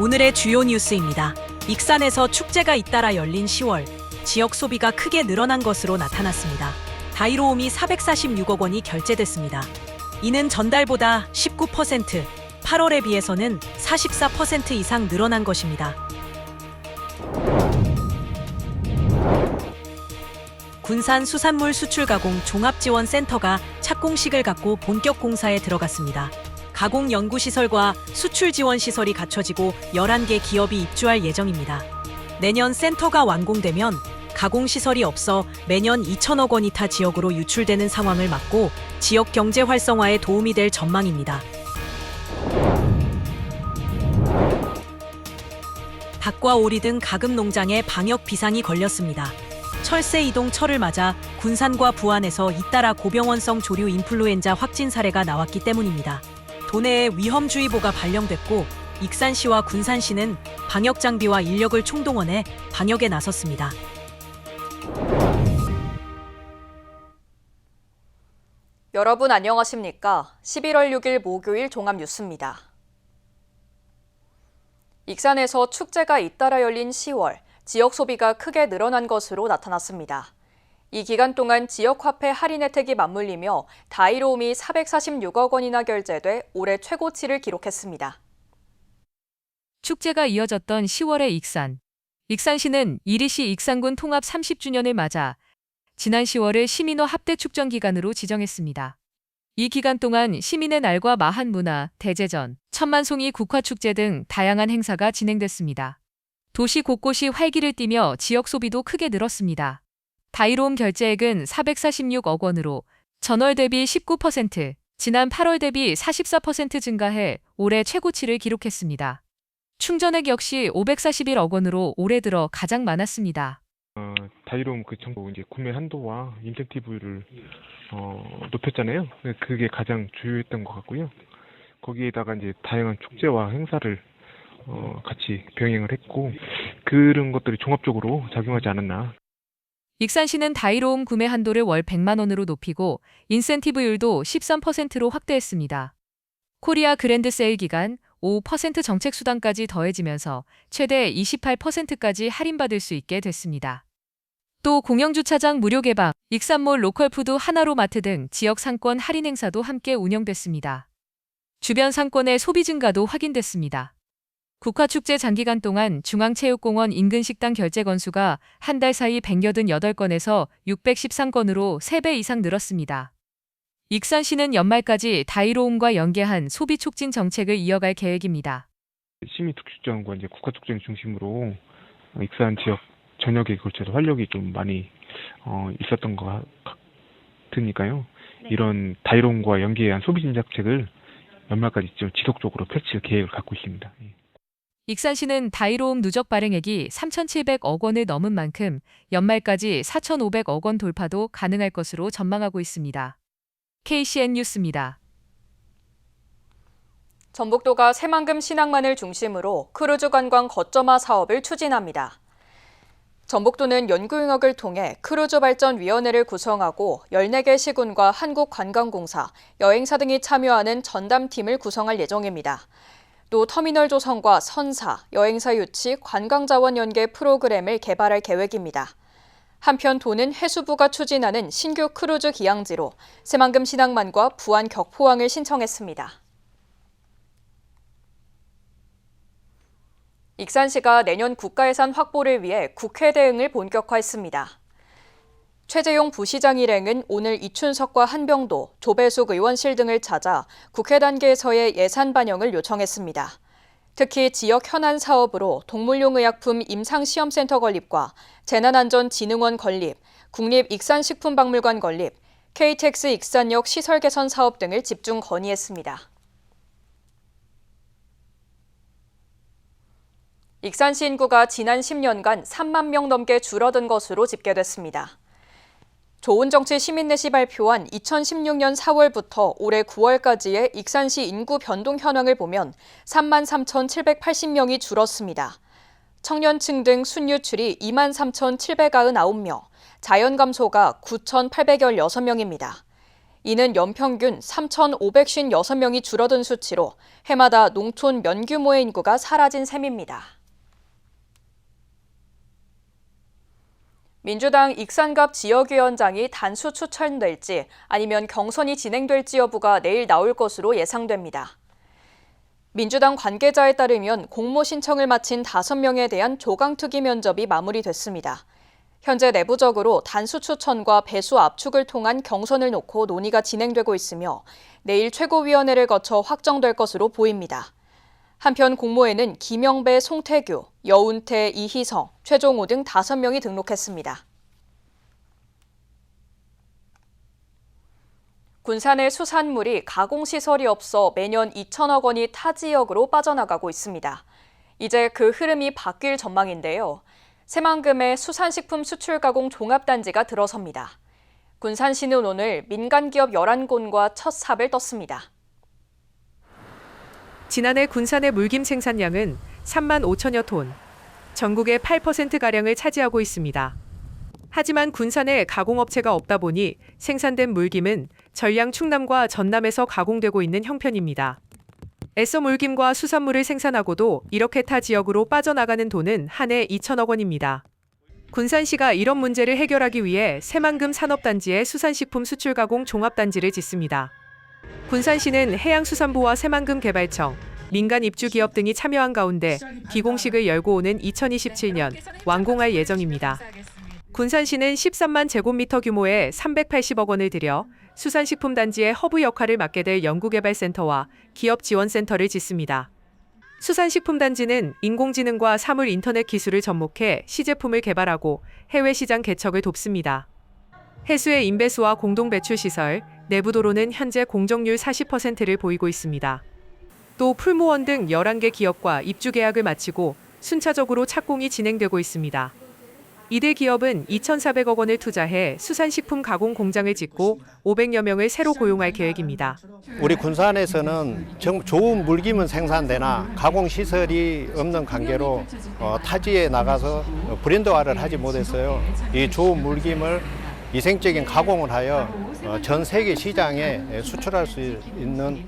오늘의 주요 뉴스입니다. 익산에서 축제가 잇따라 열린 10월 지역 소비가 크게 늘어난 것으로 나타났습니다. 다이로움이 446억 원이 결제됐습니다. 이는 전달보다 19%, 8월에 비해서는 44% 이상 늘어난 것입니다. 군산 수산물 수출 가공 종합지원센터가 착공식을 갖고 본격 공사에 들어갔습니다. 가공 연구 시설과 수출 지원 시설이 갖춰지고 11개 기업이 입주할 예정입니다. 내년 센터가 완공되면 가공 시설이 없어 매년 2천억 원 이 타 지역으로 유출되는 상황을 막고 지역 경제 활성화에 도움이 될 전망입니다. 닭과 오리 등 가금 농장에 방역 비상이 걸렸습니다. 철새 이동 철을 맞아 군산과 부안에서 잇따라 고병원성 조류 인플루엔자 확진 사례가 나왔기 때문입니다. 도내에 위험주의보가 발령됐고 익산시와 군산시는 방역 장비와 인력을 총동원해 방역에 나섰습니다. 여러분 안녕하십니까? 11월 6일 목요일 종합뉴스입니다. 익산에서 축제가 잇따라 열린 10월, 지역 소비가 크게 늘어난 것으로 나타났습니다. 이 기간 동안 지역 화폐 할인 혜택이 맞물리며 다이로움이 446억 원이나 결제돼 올해 최고치를 기록했습니다. 축제가 이어졌던 10월의 익산. 익산시는 이리시 익산군 통합 30주년을 맞아 지난 10월을 시민어 합대 축전 기간으로 지정했습니다. 이 기간 동안 시민의 날과 마한 문화, 대제전, 천만송이 국화축제 등 다양한 행사가 진행됐습니다. 도시 곳곳이 활기를 띠며 지역 소비도 크게 늘었습니다. 다이로움 결제액은 446억 원으로 전월 대비 19%, 지난 8월 대비 44% 증가해 올해 최고치를 기록했습니다. 충전액 역시 541억 원으로 올해 들어 가장 많았습니다. 어, 다이로움 그 정도 이제 구매 한도와 인센티브를 어, 높였잖아요. 네, 그게 가장 주요했던 것 같고요. 거기에다가 이제 다양한 축제와 행사를 어, 같이 병행을 했고 그런 것들이 종합적으로 작용하지 않았나. 익산시는 다이로움 구매 한도를 월 100만 원으로 높이고 인센티브율도 13%로 확대했습니다. 코리아 그랜드 세일 기간 5% 정책 수당까지 더해지면서 최대 28%까지 할인받을 수 있게 됐습니다. 또 공영주차장 무료 개방, 익산몰 로컬푸드 하나로 마트 등 지역 상권 할인 행사도 함께 운영됐습니다. 주변 상권의 소비 증가도 확인됐습니다. 국화축제 장기간 동안 중앙체육공원 인근 식당 결제 건수가 한 달 사이 188건에서 613건으로 3배 이상 늘었습니다. 익산시는 연말까지 다이로움과 연계한 소비 촉진 정책을 이어갈 계획입니다. 시민 특수장과 이제 국가 특정 중심으로 익산 지역 전역에 걸쳐서 활력이 좀 많이 어, 있었던 것 같으니까요. 이런 다이로움과 연계한 소비 진작책을 연말까지 좀 지속적으로 펼칠 계획을 갖고 있습니다. 예. 익산시는 다이로움 누적 발행액이 3,700억 원을 넘은 만큼 연말까지 4,500억 원 돌파도 가능할 것으로 전망하고 있습니다. KCN 뉴스입니다. 전북도가 새만금 신항만을 중심으로 크루즈 관광 거점화 사업을 추진합니다. 전북도는 연구용역을 통해 크루즈 발전위원회를 구성하고 14개 시군과 한국관광공사, 여행사 등이 참여하는 전담팀을 구성할 예정입니다. 또 터미널 조성과 선사, 여행사 유치, 관광자원 연계 프로그램을 개발할 계획입니다. 한편 도는 해수부가 추진하는 신규 크루즈 기항지로 새만금 신항만과 부안 격포항을 신청했습니다. 익산시가 내년 국가예산 확보를 위해 국회 대응을 본격화했습니다. 최재용 부시장 일행은 오늘 이춘석과 한병도, 조배숙 의원실 등을 찾아 국회 단계에서의 예산 반영을 요청했습니다. 특히 지역 현안 사업으로 동물용 의약품 임상시험센터 건립과 재난안전진흥원 건립, 국립익산식품박물관 건립, KTX 익산역 시설 개선 사업 등을 집중 건의했습니다. 익산시 인구가 지난 10년간 3만 명 넘게 줄어든 것으로 집계됐습니다. 좋은정치 시민넷이 발표한 2016년 4월부터 올해 9월까지의 익산시 인구 변동 현황을 보면 3만 3,780명이 줄었습니다. 청년층 등 순유출이 2만 3,799명, 자연 감소가 9,816명입니다. 이는 연평균 3,556명이 줄어든 수치로 해마다 농촌 면규모의 인구가 사라진 셈입니다. 민주당 익산갑 지역위원장이 단수 추천될지 아니면 경선이 진행될지 여부가 내일 나올 것으로 예상됩니다. 민주당 관계자에 따르면 공모 신청을 마친 5명에 대한 조강특위 면접이 마무리됐습니다. 현재 내부적으로 단수 추천과 배수 압축을 통한 경선을 놓고 논의가 진행되고 있으며 내일 최고위원회를 거쳐 확정될 것으로 보입니다. 한편 공모에는 김영배, 송태규, 여운태, 이희성, 최종호 등 5명이 등록했습니다. 군산의 수산물이 가공시설이 없어 매년 2천억 원이 타 지역으로 빠져나가고 있습니다. 이제 그 흐름이 바뀔 전망인데요. 새만금의 수산식품 수출 가공 종합단지가 들어섭니다. 군산시는 오늘 민간기업 11곳과 첫 삽을 떴습니다. 지난해 군산의 물김 생산량은 3만 5천여 톤, 전국의 8%가량을 차지하고 있습니다. 하지만 군산에 가공업체가 없다 보니 생산된 물김은 전량 충남과 전남에서 가공되고 있는 형편입니다. 애써 물김과 수산물을 생산하고도 이렇게 타 지역으로 빠져나가는 돈은 한 해 2천억 원입니다. 군산시가 이런 문제를 해결하기 위해 새만금 산업단지에 수산식품 수출 가공 종합단지를 짓습니다. 군산시는 해양수산부와 새만금 개발청, 민간 입주 기업 등이 참여한 가운데 기공식을 열고 오는 2027년 완공할 예정입니다. 군산시는 13만 제곱미터 규모의 380억 원을 들여 수산식품 단지의 허브 역할을 맡게 될 연구개발센터와 기업 지원센터를 짓습니다. 수산식품 단지는 인공지능과 사물 인터넷 기술을 접목해 시제품을 개발하고 해외 시장 개척을 돕습니다. 해수의 인배수와 공동 배출 시설, 내부 도로는 현재 공정률 40%를 보이고 있습니다. 또 풀무원 등 11개 기업과 입주 계약을 마치고 순차적으로 착공이 진행되고 있습니다. 이들 기업은 2,400억 원을 투자해 수산식품 가공 공장을 짓고 500여 명을 새로 고용할 계획입니다. 우리 군산에서는 정- 좋은 물김은 생산되나 가공 시설이 없는 관계로 어, 타지에 나가서 어, 브랜드화를 하지 못했어요. 이 좋은 물김을 위생적인 가공을 하여 어, 전 세계 시장에 수출할 수 있는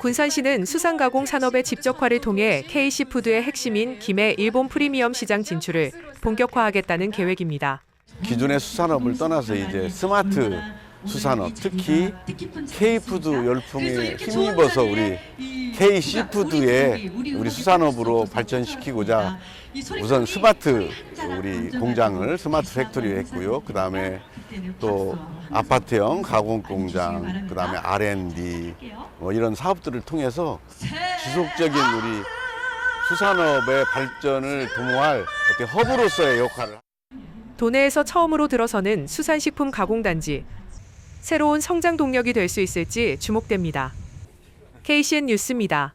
군산 시는 수산 가공 산업의 집적화를 통해 KC푸드의 핵심인 김해 일본 프리미엄 시장 진출을 본격화하겠다는 계획입니다. 기존의 수산업을 떠나서 이제 스마트 수산업, 특히 K푸드 열풍에 힘입어서 우리 K시푸드의 우리 수산업으로 발전시키고자 우선 스마트 우리 공장을 스마트 팩토리 했고요. 그 다음에 또 아파트형 가공 공장, 그 다음에 R&D 뭐 이런 사업들을 통해서 지속적인 우리 수산업의 발전을 도모할 어떤 허브로서의 역할을 도내에서 처음으로 들어서는 수산식품 가공단지. 새로운 성장 동력이 될 수 있을지 주목됩니다. KCN 뉴스입니다.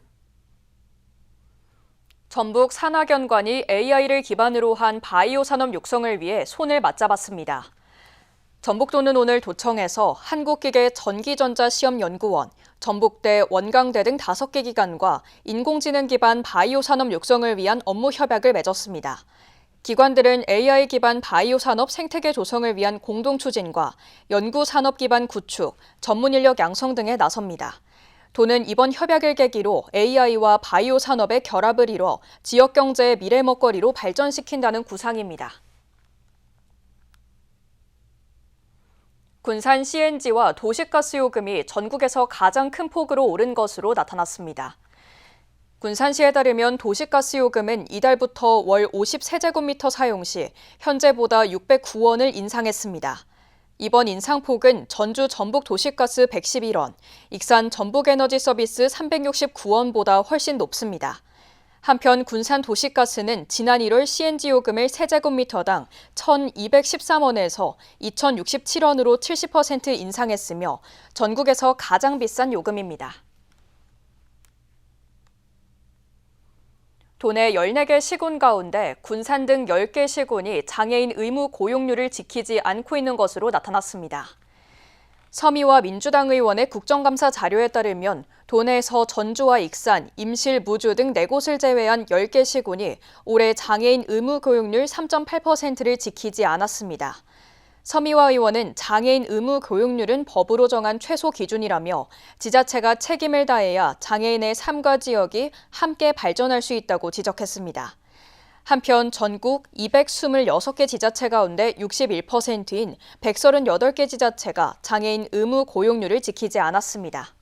전북 산학연관이 AI를 기반으로 한 바이오 산업 육성을 위해 손을 맞잡았습니다. 전북도는 오늘 도청에서 한국기계 전기전자시험연구원, 전북대, 원광대 등 5개 기관과 인공지능 기반 바이오 산업 육성을 위한 업무 협약을 맺었습니다. 기관들은 AI 기반 바이오 산업 생태계 조성을 위한 공동 추진과 연구 산업 기반 구축, 전문 인력 양성 등에 나섭니다. 도는 이번 협약을 계기로 AI와 바이오 산업의 결합을 이뤄 지역 경제의 미래 먹거리로 발전시킨다는 구상입니다. 군산 CNG와 도시가스 요금이 전국에서 가장 큰 폭으로 오른 것으로 나타났습니다. 군산시에 따르면 도시가스 요금은 이달부터 월 50세제곱미터 사용 시 현재보다 609원을 인상했습니다. 이번 인상폭은 전주 전북 도시가스 111원, 익산 전북에너지 서비스 369원보다 훨씬 높습니다. 한편 군산 도시가스는 지난 1월 CNG 요금을 세제곱미터당 1,213원에서 2,067원으로 70% 인상했으며 전국에서 가장 비싼 요금입니다. 도내 14개 시군 가운데 군산 등 10개 시군이 장애인 의무 고용률을 지키지 않고 있는 것으로 나타났습니다. 서미와 민주당 의원의 국정감사 자료에 따르면 도내에서 전주와 익산, 임실, 무주 등 4곳을 제외한 10개 시군이 올해 장애인 의무 고용률 3.8%를 지키지 않았습니다. 서미화 의원은 장애인 의무 교육률은 법으로 정한 최소 기준이라며 지자체가 책임을 다해야 장애인의 삶과 지역이 함께 발전할 수 있다고 지적했습니다. 한편 전국 226개 지자체 가운데 61%인 138개 지자체가 장애인 의무 고용률을 지키지 않았습니다.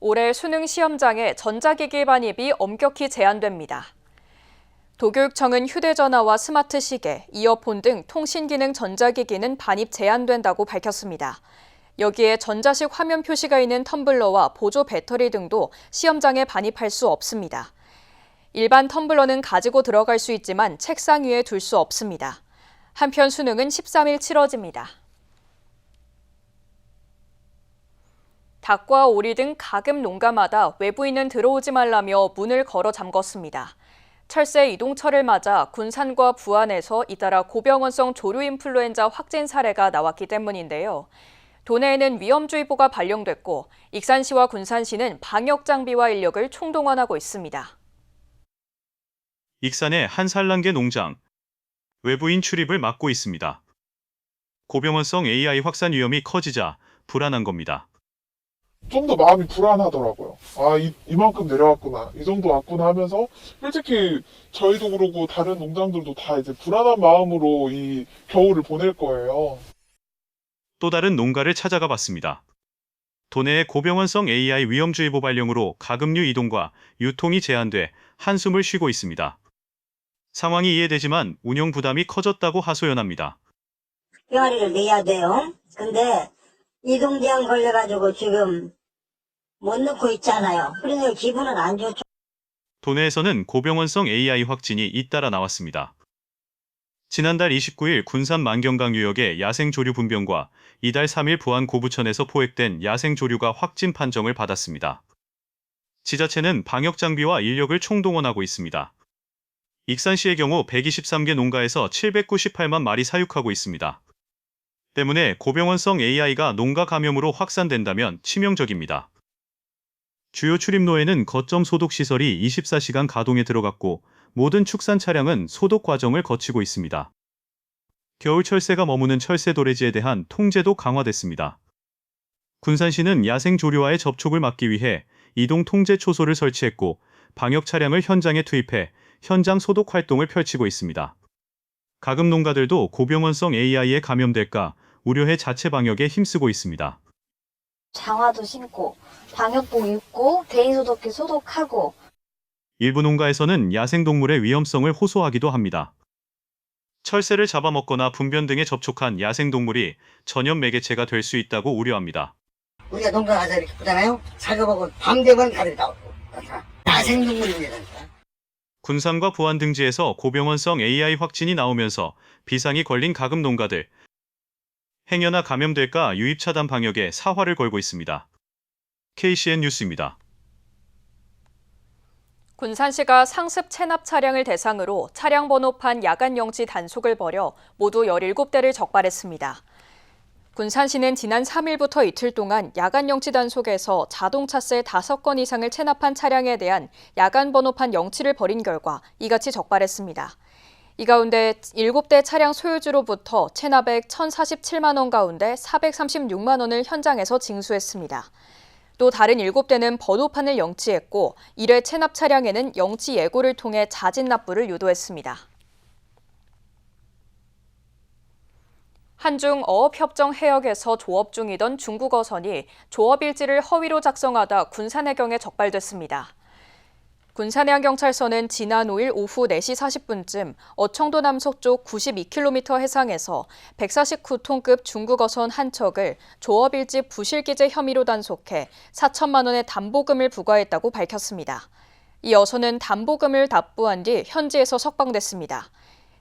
올해 수능 시험장에 전자기기 반입이 엄격히 제한됩니다. 도교육청은 휴대전화와 스마트 시계, 이어폰 등 통신기능 전자기기는 반입 제한된다고 밝혔습니다. 여기에 전자식 화면 표시가 있는 텀블러와 보조 배터리 등도 시험장에 반입할 수 없습니다. 일반 텀블러는 가지고 들어갈 수 있지만 책상 위에 둘 수 없습니다. 한편 수능은 13일 치러집니다. 닭과 오리 등 가금 농가마다 외부인은 들어오지 말라며 문을 걸어 잠궜습니다. 철새 이동철을 맞아 군산과 부안에서 잇따라 고병원성 조류 인플루엔자 확진 사례가 나왔기 때문인데요. 도내에는 위험주의보가 발령됐고 익산시와 군산시는 방역 장비와 인력을 총동원하고 있습니다. 익산의 한 산란계 농장. 외부인 출입을 막고 있습니다. 고병원성 AI 확산 위험이 커지자 불안한 겁니다. 좀 더 마음이 불안하더라고요. 아, 이, 이만큼 내려왔구나. 이 정도 왔구나 하면서, 솔직히, 저희도 그러고, 다른 농장들도 다 이제 불안한 마음으로 이 겨울을 보낼 거예요. 또 다른 농가를 찾아가 봤습니다. 도내의 고병원성 AI 위험주의보 발령으로 가금류 이동과 유통이 제한돼 한숨을 쉬고 있습니다. 상황이 이해되지만 운영 부담이 커졌다고 하소연합니다. 병아리를 내야 돼요. 근데 이동 제한 걸려가지고 지금 못 넣고 있잖아요. 그래서 기분은 안 좋죠. 도내에서는 고병원성 AI 확진이 잇따라 나왔습니다. 지난달 29일 군산 만경강 유역의 야생조류 분변과 이달 3일 부안 고부천에서 포획된 야생조류가 확진 판정을 받았습니다. 지자체는 방역 장비와 인력을 총동원하고 있습니다. 익산시의 경우 123개 농가에서 798만 마리 사육하고 있습니다. 때문에 고병원성 AI가 농가 감염으로 확산된다면 치명적입니다. 주요 출입로에는 거점 소독 시설이 24시간 가동에 들어갔고 모든 축산 차량은 소독 과정을 거치고 있습니다. 겨울 철새가 머무는 철새 도래지에 대한 통제도 강화됐습니다. 군산시는 야생 조류와의 접촉을 막기 위해 이동 통제 초소를 설치했고 방역 차량을 현장에 투입해 현장 소독 활동을 펼치고 있습니다. 가금 농가들도 고병원성 AI에 감염될까 우려해 자체 방역에 힘쓰고 있습니다. 장화도 신고 방역복 입고 대인소독기 소독하고 일부 농가에서는 야생동물의 위험성을 호소하기도 합니다. 철새를 잡아먹거나 분변 등에 접촉한 야생동물이 전염 매개체가 될 수 있다고 우려합니다. 우리가 농가 가서 이렇게 보잖아요. 작업하고 밤 되면 가들이 나오고. 야생동물입니다. 군산과 부안 등지에서 고병원성 AI 확진이 나오면서 비상이 걸린 가금 농가들. 행여나 감염될까 유입 차단 방역에 사활을 걸고 있습니다. KCN 뉴스입니다. 군산시가 상습 체납 차량을 대상으로 차량 번호판 야간 영치 단속을 벌여 모두 17대를 적발했습니다. 군산시는 지난 3일부터 이틀 동안 야간 영치 단속에서 자동차세 5건 이상을 체납한 차량에 대한 야간 번호판 영치를 벌인 결과 이같이 적발했습니다. 이 가운데 7대 차량 소유주로부터 체납액 1,047만 원 가운데 436만 원을 현장에서 징수했습니다. 또 다른 7대는 번호판을 영치했고 1회 체납 차량에는 영치 예고를 통해 자진 납부를 유도했습니다. 한중 어업협정 해역에서 조업 중이던 중국 어선이 조업 일지를 허위로 작성하다 군산해경에 적발됐습니다. 군산해양경찰서는 지난 5일 오후 4시 40분쯤 어청도 남서쪽 92km 해상에서 149톤급 중국 어선 한 척을 조업일지 부실기재 혐의로 단속해 4천만 원의 담보금을 부과했다고 밝혔습니다. 이 어선은 담보금을 납부한 뒤 현지에서 석방됐습니다.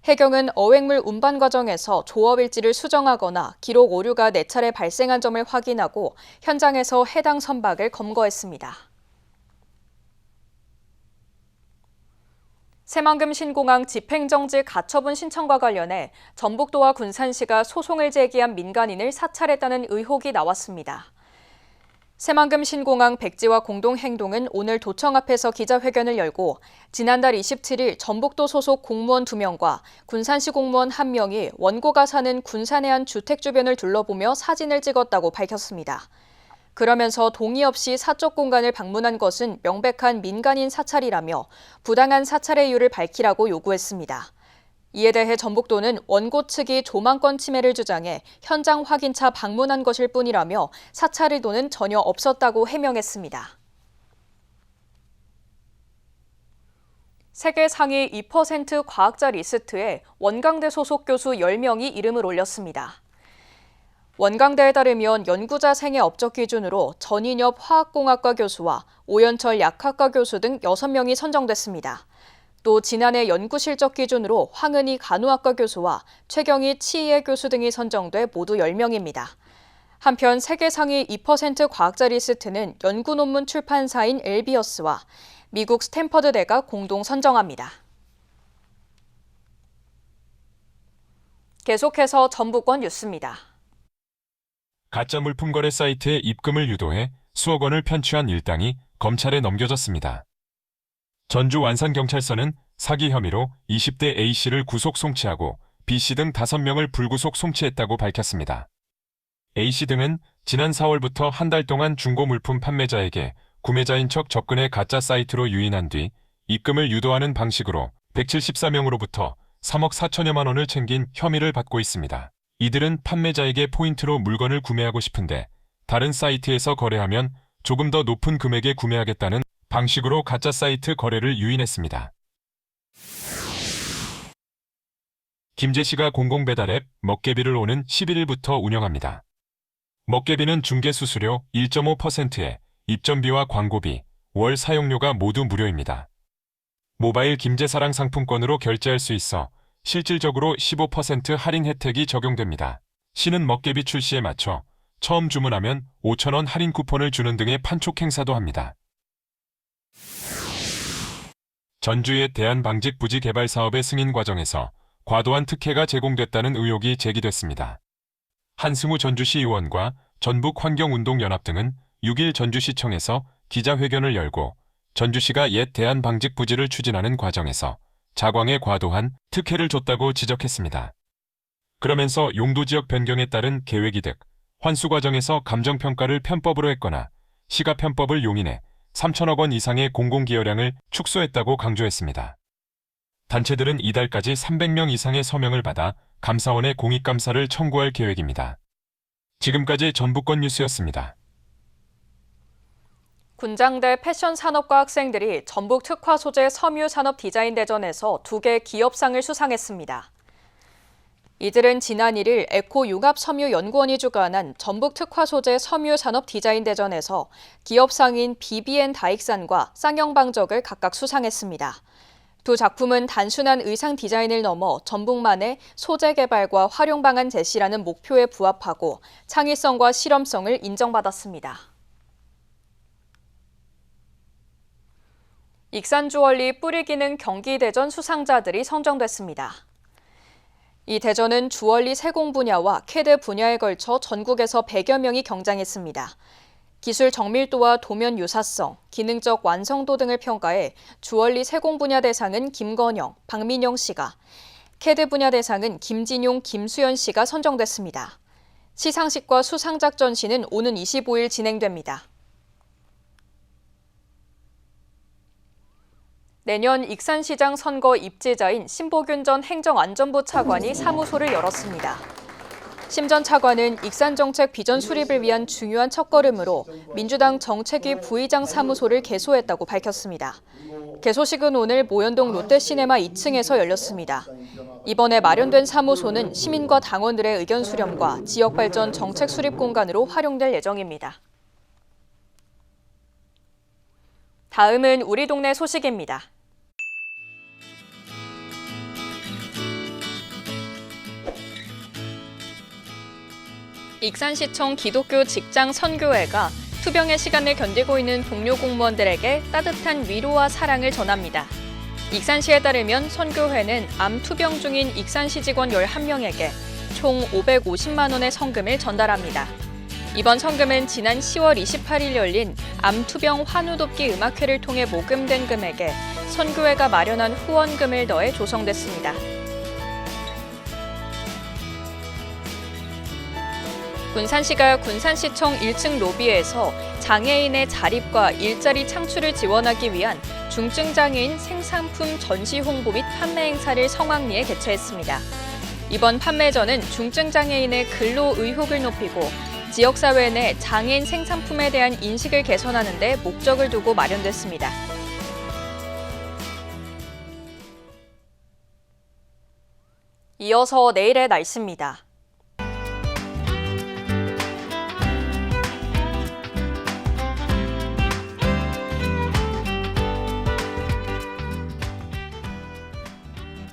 해경은 어획물 운반 과정에서 조업일지를 수정하거나 기록 오류가 4차례 발생한 점을 확인하고 현장에서 해당 선박을 검거했습니다. 새만금 신공항 집행정지 가처분 신청과 관련해 전북도와 군산시가 소송을 제기한 민간인을 사찰했다는 의혹이 나왔습니다. 새만금 신공항 백지화 공동행동은 오늘 도청 앞에서 기자회견을 열고 지난달 27일 전북도 소속 공무원 2명과 군산시 공무원 1명이 원고가 사는 군산의 한 주택 주변을 둘러보며 사진을 찍었다고 밝혔습니다. 그러면서 동의 없이 사적 공간을 방문한 것은 명백한 민간인 사찰이라며 부당한 사찰의 이유를 밝히라고 요구했습니다. 이에 대해 전북도는 원고 측이 조망권 침해를 주장해 현장 확인차 방문한 것일 뿐이라며 사찰 의도는 전혀 없었다고 해명했습니다. 세계 상위 2% 과학자 리스트에 원광대 소속 교수 10명이 이름을 올렸습니다. 원광대에 따르면 연구자 생애 업적 기준으로 전인엽 화학공학과 교수와 오연철 약학과 교수 등 6명이 선정됐습니다. 또 지난해 연구 실적 기준으로 황은희 간호학과 교수와 최경희 치의회 교수 등이 선정돼 모두 10명입니다. 한편 세계 상위 2% 과학자 리스트는 연구 논문 출판사인 엘비어스와 미국 스탠퍼드대가 공동 선정합니다. 계속해서 전북권 뉴스입니다. 가짜 물품 거래 사이트에 입금을 유도해 수억 원을 편취한 일당이 검찰에 넘겨졌습니다. 전주 완산경찰서는 사기 혐의로 20대 A씨를 구속 송치하고 B씨 등 5명을 불구속 송치했다고 밝혔습니다. A씨 등은 지난 4월부터 한 달 동안 중고 물품 판매자에게 구매자인 척 접근해 가짜 사이트로 유인한 뒤 입금을 유도하는 방식으로 174명으로부터 3억 4천여만 원을 챙긴 혐의를 받고 있습니다. 이들은 판매자에게 포인트로 물건을 구매하고 싶은데 다른 사이트에서 거래하면 조금 더 높은 금액에 구매하겠다는 방식으로 가짜 사이트 거래를 유인했습니다. 김제시가 공공배달 앱 먹개비를 오는 11일부터 운영합니다. 먹개비는 중개 수수료 1.5%에 입점비와 광고비, 월 사용료가 모두 무료입니다. 모바일 김제사랑 상품권으로 결제할 수 있어 실질적으로 15% 할인 혜택이 적용됩니다. 시는 먹개비 출시에 맞춰 처음 주문하면 5,000원 할인 쿠폰을 주는 등의 판촉 행사도 합니다. 전주의 대한방직 부지 개발 사업의 승인 과정에서 과도한 특혜가 제공됐다는 의혹이 제기됐습니다. 한승우 전주시 의원과 전북환경운동연합 등은 6일 전주시청에서 기자회견을 열고 전주시가 옛 대한방직 부지를 추진하는 과정에서 자광에 과도한 특혜를 줬다고 지적했습니다. 그러면서 용도 지역 변경에 따른 계획이득, 환수 과정에서 감정평가를 편법으로 했거나 시가 편법을 용인해 3천억 원 이상의 공공기여량을 축소했다고 강조했습니다. 단체들은 이달까지 300명 이상의 서명을 받아 감사원에 공익감사를 청구할 계획입니다. 지금까지 전북권 뉴스였습니다. 군장대 패션 산업과 학생들이 전북 특화 소재 섬유 산업 디자인 대전에서 두 개 기업상을 수상했습니다. 이들은 지난 1일 에코 융합 섬유 연구원이 주관한 전북 특화 소재 섬유 산업 디자인 대전에서 기업상인 BBN 다익산과 쌍용방적을 각각 수상했습니다. 두 작품은 단순한 의상 디자인을 넘어 전북만의 소재 개발과 활용 방안 제시라는 목표에 부합하고 창의성과 실험성을 인정받았습니다. 익산주얼리 뿌리기능 경기대전 수상자들이 선정됐습니다. 이 대전은 주얼리 세공 분야와 캐드 분야에 걸쳐 전국에서 100여 명이 경쟁했습니다. 기술 정밀도와 도면 유사성, 기능적 완성도 등을 평가해 주얼리 세공 분야 대상은 김건영, 박민영 씨가, 캐드 분야 대상은 김진용, 김수연 씨가 선정됐습니다. 시상식과 수상작 전시는 오는 25일 진행됩니다. 내년 익산시장 선거 입지자인 신보균 전 행정안전부 차관이 사무소를 열었습니다. 심 전 차관은 익산 정책 비전 수립을 위한 중요한 첫걸음으로 민주당 정책위 부의장 사무소를 개소했다고 밝혔습니다. 개소식은 오늘 모현동 롯데시네마 2층에서 열렸습니다. 이번에 마련된 사무소는 시민과 당원들의 의견 수렴과 지역 발전 정책 수립 공간으로 활용될 예정입니다. 다음은 우리 동네 소식입니다. 익산시청 기독교 직장 선교회가 투병의 시간을 견디고 있는 동료 공무원들에게 따뜻한 위로와 사랑을 전합니다. 익산시에 따르면 선교회는 암 투병 중인 익산시 직원 11명에게 총 550만 원의 성금을 전달합니다. 이번 성금은 지난 10월 28일 열린 암 투병 환우 돕기 음악회를 통해 모금된 금액에 선교회가 마련한 후원금을 더해 조성됐습니다. 군산시가 군산시청 1층 로비에서 장애인의 자립과 일자리 창출을 지원하기 위한 중증장애인 생산품 전시 홍보 및 판매 행사를 성황리에 개최했습니다. 이번 판매전은 중증장애인의 근로 의욕을 높이고 지역사회 내 장애인 생산품에 대한 인식을 개선하는 데 목적을 두고 마련됐습니다. 이어서 내일의 날씨입니다.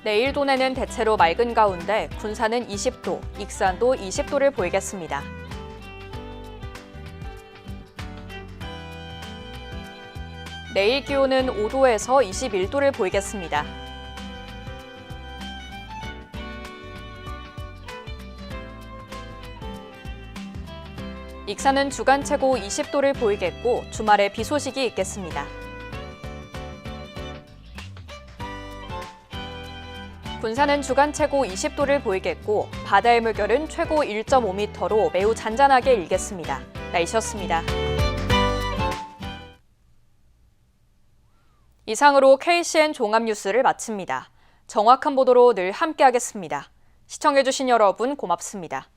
내일 도내는 대체로 맑은 가운데 군산은 20도, 익산도 20도를 보이겠습니다. 내일 기온은 5도에서 21도를 보이겠습니다. 익산은 주간 최고 20도를 보이겠고 주말에 비 소식이 있겠습니다. 군산은 주간 최고 20도를 보이겠고 바다의 물결은 최고 1.5m로 매우 잔잔하게 일겠습니다. 날씨였습니다. 이상으로 KCN 종합뉴스를 마칩니다. 정확한 보도로 늘 함께하겠습니다. 시청해주신 여러분 고맙습니다.